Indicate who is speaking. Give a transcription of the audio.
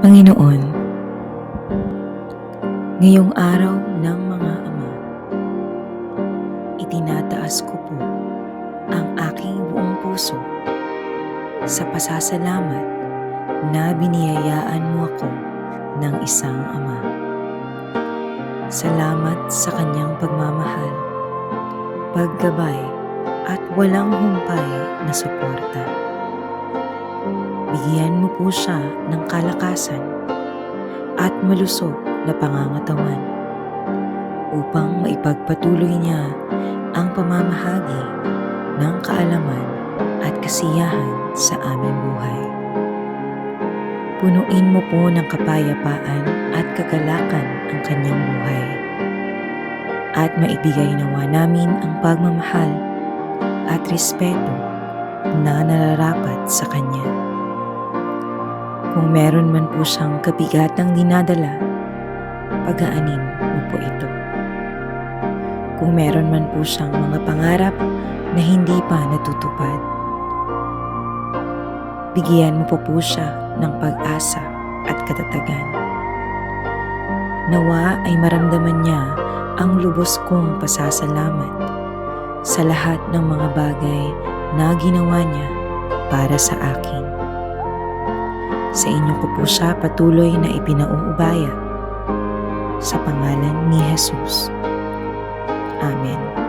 Speaker 1: Panginoon, ngayong araw ng mga ama, itinataas ko po ang aking buong puso sa pasasalamat na biniyayaan mo ako ng isang ama. Salamat sa kanyang pagmamahal, paggabay at walang humpay na suporta. Bigyan mo po siya ng kalakasan at malusog na pangangatawan upang maipagpatuloy niya ang pamamahagi ng kaalaman at kasiyahan sa aming buhay. Punuin mo po ng kapayapaan at kagalakan ang kanyang buhay at maibigay nawa namin ang pagmamahal at respeto na nararapat sa kanya. Kung meron man po siyang kabigatang dinadala, pagaanin mo po ito. Kung meron man po siyang mga pangarap na hindi pa natutupad, bigyan mo po po siya ng pag-asa at katatagan. Nawa ay maramdaman niya ang lubos kong pasasalamat sa lahat ng mga bagay na ginawa niya para sa akin. Sa inyo ko po siya patuloy na ipinauubaya sa pangalan ni Jesus. Amen.